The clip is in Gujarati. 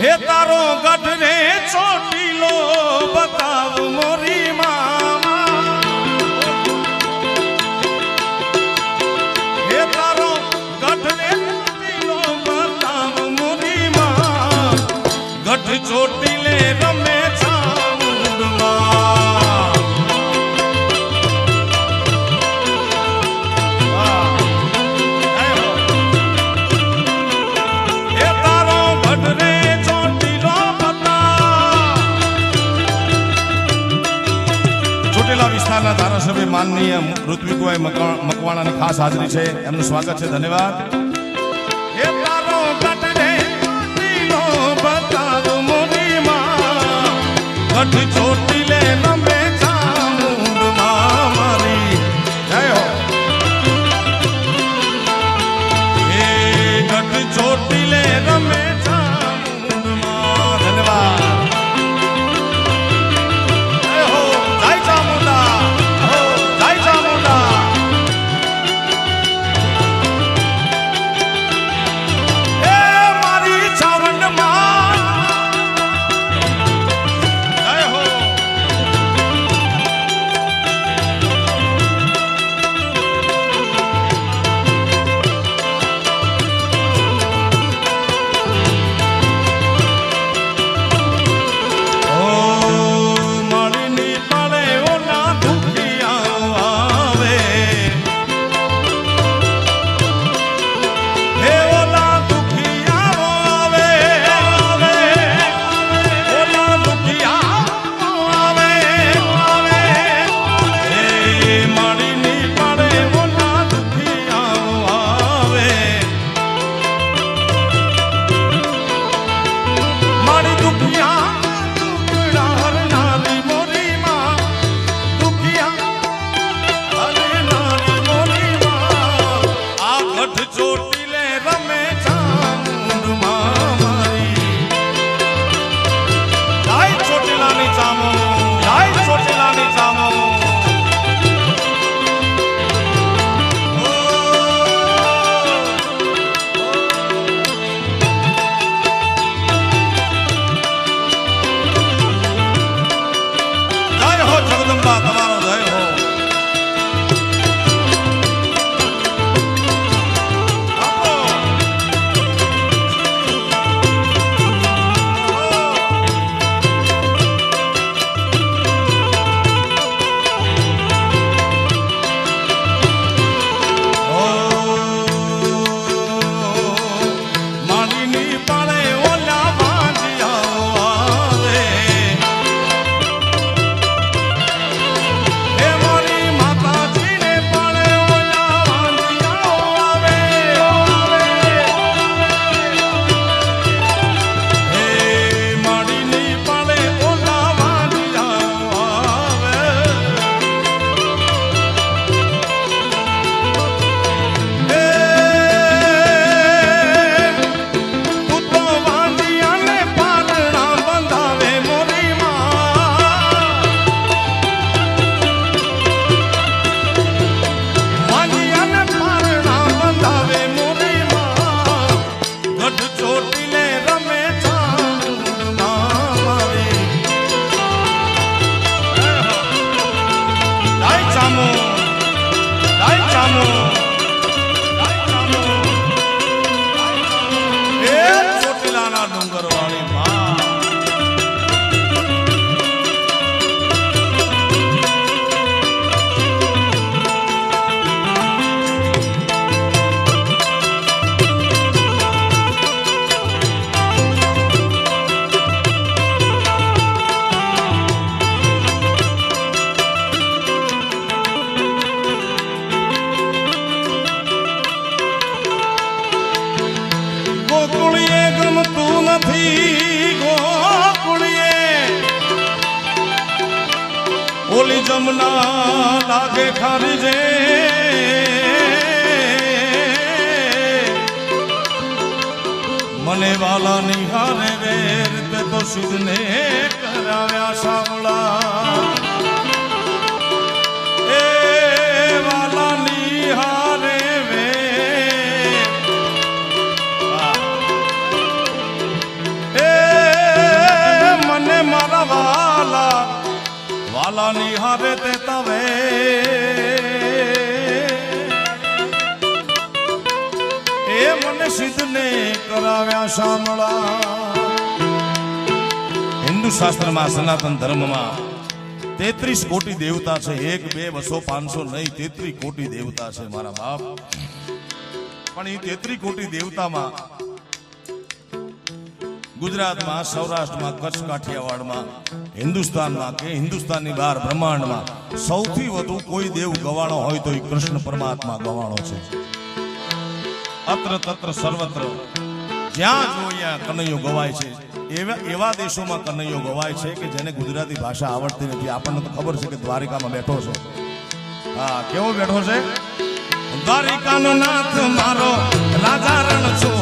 હે તારો ગઢ રે ચોટીલો બતાવ મોરી મામા. હે તારો ગઢ રે ચોટીલો બતાવ મોરી મા ગઢ ચોટીલે રમ વાઘોલા વિસ્તારના ધારાસભ્ય માનનીય ઋત્વિકભાઈ મકવાણાની ખાસ હાજરી છે. એમનું સ્વાગત છે. ધન્યવાદ. ઘટ ચોટી લે નંબર ચોટીલે રમે છે. સોનાના ડુંગર વાળી માંથી ગોકુળીએ. ઓલી જમના લાગે ખારી જે. મને વાલા નિહારે વેર તે તો સુદને કરાવ્યા સાંભળા મારા વાલા વાલાની હારે તે તવે. એ મને સિદ્ધને કરાવ્યા શામળા. હિન્દુ શાસ્ત્રમાં સનાતન ધર્મમાં તેત્રીસ કોટી દેવતા છે, એક, બે, બસો, પાંચસો નહીં, તેત્રી કોટી દેવતા છે મારા બાપ. પણ એ તેત્રી કોટી દેવતામાં ગુજરાતમાં, સૌરાષ્ટ્રમાં કચ્છ કાઠિયાવાડમાં હિન્દુસ્તાનમાં કે હિન્દુસ્તાનની બહાર બ્રહ્માંડમાં સૌથી વધુ કોઈ દેવ ગવાણો હોય તો એ કૃષ્ણ પરમાત્મા ગવાણો છે. અત્ર તત્ર સર્વત્ર, જ્યાં જો ત્યાં કનૈયો ગવાય છે. એવા એવા દેશોમાં કનૈયો ગવાય છે કે જેને ગુજરાતી ભાષા આવડતી નથી. આપણને તો ખબર છે કે દ્વારિકામાં બેઠો છે. હા, કેવો બેઠો છે? દ્વારિકાનો નાથ મારો રાજા છે